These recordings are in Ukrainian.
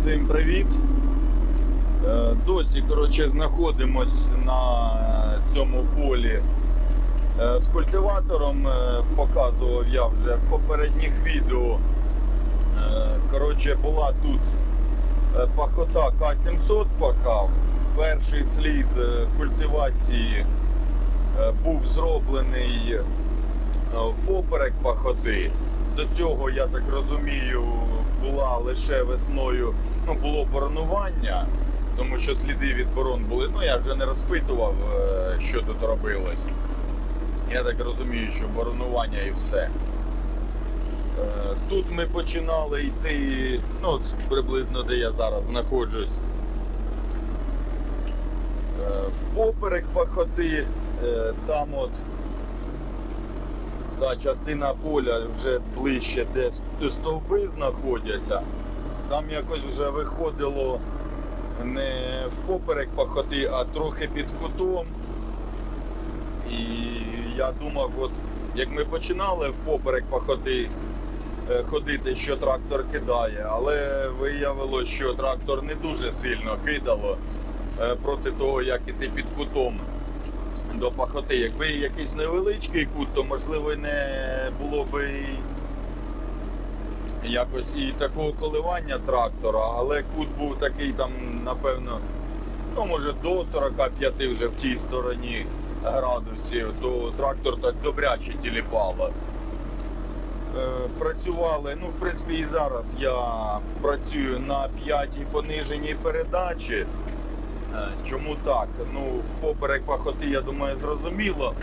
Всім привіт. Е, Досі коротше, знаходимось на е, цьому полі е, з культиватором. Показував я вже в попередніх відео. Коротше, була тут пахота К-700 пахав. Перший слід культивації був зроблений е, впоперек пахоти. До цього, я так розумію, була лише весною, ну, було боронування, тому що сліди від борон були. Ну, я вже не розпитував, е, що тут робилось. Я так розумію, що боронування і все. Е, Тут ми починали йти, ну, приблизно де я зараз знаходжусь. Е, Впоперек пахоти, там от та частина поля вже ближче, де с- стовби знаходяться. Там якось вже виходило не впоперек пахоти, а трохи під кутом. І я думав, от як ми починали впоперек пахоти е, ходити, що трактор кидає, але виявилось, що трактор не дуже сильно кидало е, проти того, як іти під кутом до пахоти. Якби якийсь невеличкий кут, то можливо не було би і якось і такого коливання трактора, але кут був такий там, напевно, ну може до 45 вже в тій стороні градусів, то трактор так добряче тіліпало. Е, Працювали, ну, в принципі, і зараз я працюю на п'ятій пониженій передачі. Е, Чому так? Ну, впоперек пахоти, я думаю, зрозуміло.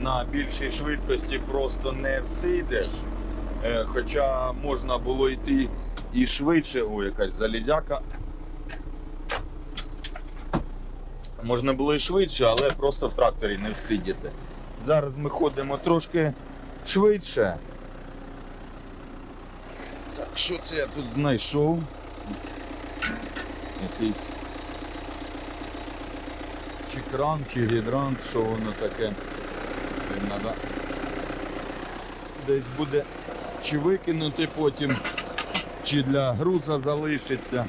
На більшій швидкості просто не всидиш. Е, Хоча можна було йти і швидше. О, якась залізяка. Можна було і швидше, але просто в тракторі не всидіти. Зараз ми ходимо трошки швидше. Так, що це я тут знайшов? Якийсь чи кран, чи гідрант, що воно таке. Надо десь буде чи викинути потім, чи для груза залишиться.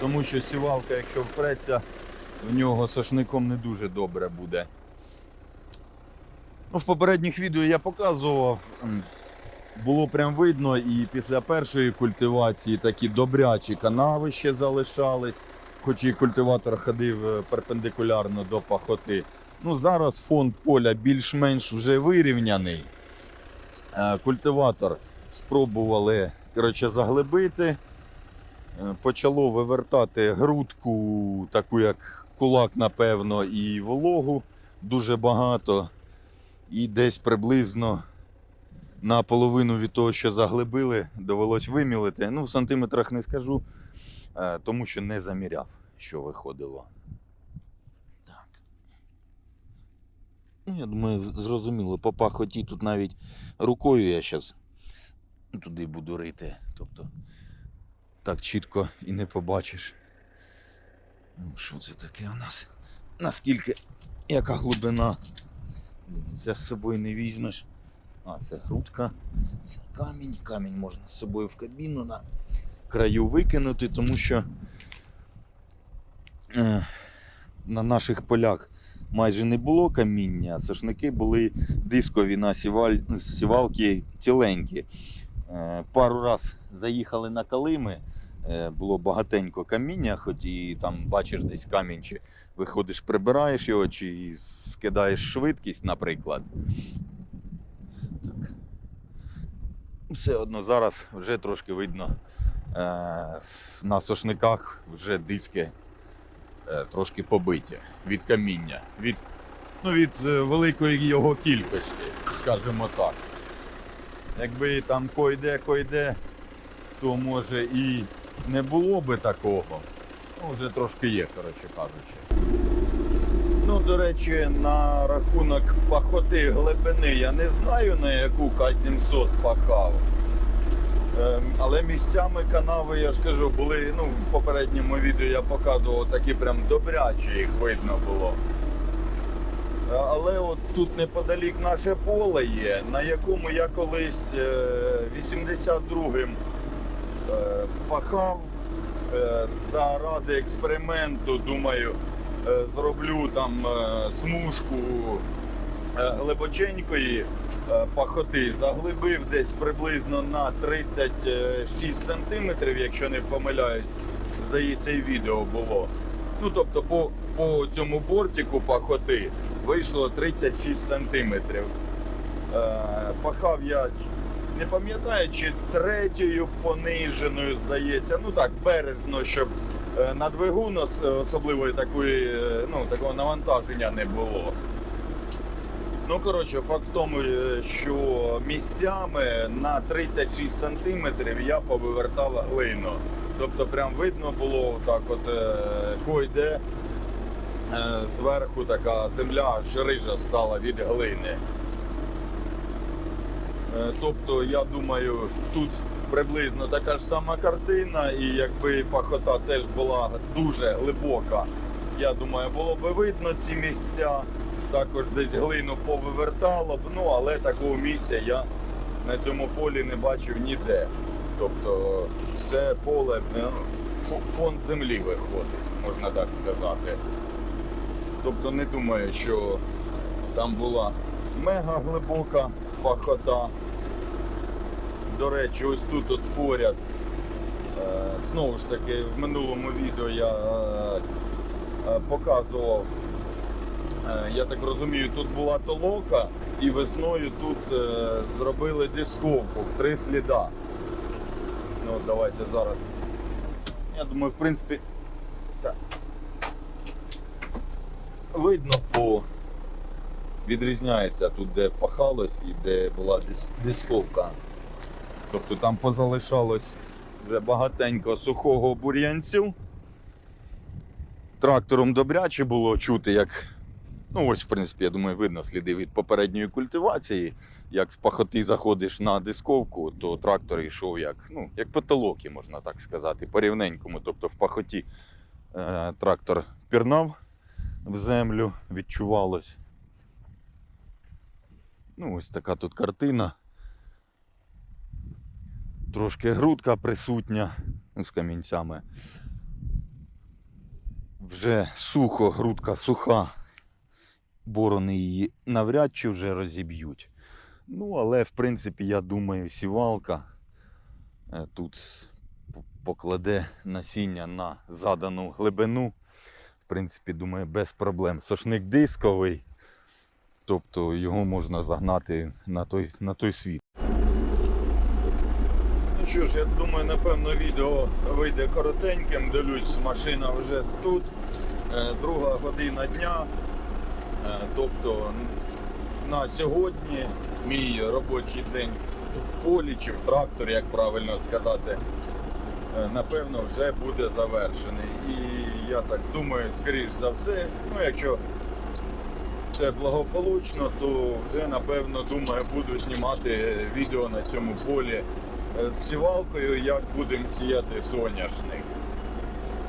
Тому що сівалка, якщо впреться, в нього сошником не дуже добре буде. Ну, в попередніх відео я показував, було прям видно і після першої культивації такі добрячі канави ще залишались хоч і культиватор ходив е, перпендикулярно до пахоти. Ну, зараз фон поля більш-менш вже вирівняний. Е, Культиватор спробували коротше, заглибити. Е, Почало вивертати грудку, таку як кулак, напевно, і вологу дуже багато. І десь приблизно на половину від того, що заглибили, довелось вимілити. Ну, в сантиметрах не скажу, е, тому що не заміряв, що виходило. Так. Ну, я думаю, зрозуміло, по пахоті тут навіть рукою я зараз туди буду рити. Тобто так чітко і не побачиш. Ну, що це таке у нас? Наскільки, яка глибина? Це з собою не візьмеш. А, це грудка, це камінь. Камінь можна з собою в кабіну на краю викинути, тому що е, на наших полях майже не було каміння, а сошники були дискові на сіваль... сівалки ціленькі. Е, пару раз заїхали на калими, е, було багатенько каміння, хоч і там бачиш десь камінь, чи виходиш, прибираєш його, чи скидаєш швидкість, наприклад. Все одно зараз вже трошки видно е, на сошниках вже диски е, трошки побиті від каміння, від, ну, від е, великої його кількості, скажімо так. Якби там койде, койде, то може і не було би такого. Ну, вже трошки є, коротше кажучи. Ну, до речі, на рахунок пахоти глибини я не знаю на яку К-700 пахав. Ем, Але місцями канави, я ж кажу, були, ну, в попередньому відео я показував такі прям добрячі, їх видно було. Е, Але от тут неподалік наше поле є, на якому я колись е, 82-м е, пахав Е, Заради експерименту, думаю, зроблю там е, смужку е, глибоченької е, пахоти. Заглибив десь приблизно на 36 сантиметрів, якщо не помиляюсь. Здається, і відео було. Ну, тобто по, по цьому бортику пахоти вийшло 36 сантиметрів. Е, пахав я не пам'ятаю, чи третьою пониженою, здається. Ну так, бережно, щоб е, на двигун особливої такої, е, ну, такого навантаження не було. Ну, коротше, факт в тому, е, що місцями на 36 сантиметрів я повивертав глину. Тобто прям видно було так от е, койде е, зверху така земля аж рижа стала від глини. Е, Тобто, я думаю, тут приблизно така ж сама картина, і якби пахота теж була дуже глибока, я думаю, було би видно ці місця. Також десь глину повивертало б, ну але такого місця я на цьому полі не бачив ніде. Тобто все поле ну, фо- фонд землі виходить, можна так сказати. Тобто не думаю, що там була мега глибока пахота. До речі, ось тут от поряд. е, Знову ж таки, в минулому відео я е, е, показував, я так розумію, тут була толока і весною тут зробили дисковку в три сліда. Ну, давайте зараз. Я думаю, в принципі, так. Видно по відрізняється тут, де пахалось і де була дисковка. Тобто там позалишалось вже багатенько сухого бур'янцю. Трактором добряче було чути, як. Ну, ось, в принципі, я думаю, видно сліди від попередньої культивації. Як з пахоти заходиш на дисковку, то трактор йшов як, ну, як по толокі, можна так сказати, по рівненькому. Тобто в пахоті е, трактор пірнав в землю, відчувалось. Ну, ось така тут картина. Трошки грудка присутня ну, з камінцями. Вже сухо, грудка суха. Борони її навряд чи вже розіб'ють. Ну, але в принципі, я думаю, сівалка е, тут покладе насіння на задану глибину. В принципі, думаю, без проблем. Сошник дисковий, тобто його можна загнати на той, на той світ. Що ж, я думаю, напевно, відео вийде коротеньким. Дивлюсь, машина вже тут. Е, Друга година дня. Е, Тобто на сьогодні мій робочий день в, полі чи в тракторі, як правильно сказати, е, напевно, вже буде завершений. І я так думаю, скоріш за все, ну якщо все благополучно, то вже напевно думаю, буду знімати відео на цьому полі з сівалкою, як будемо сіяти соняшник.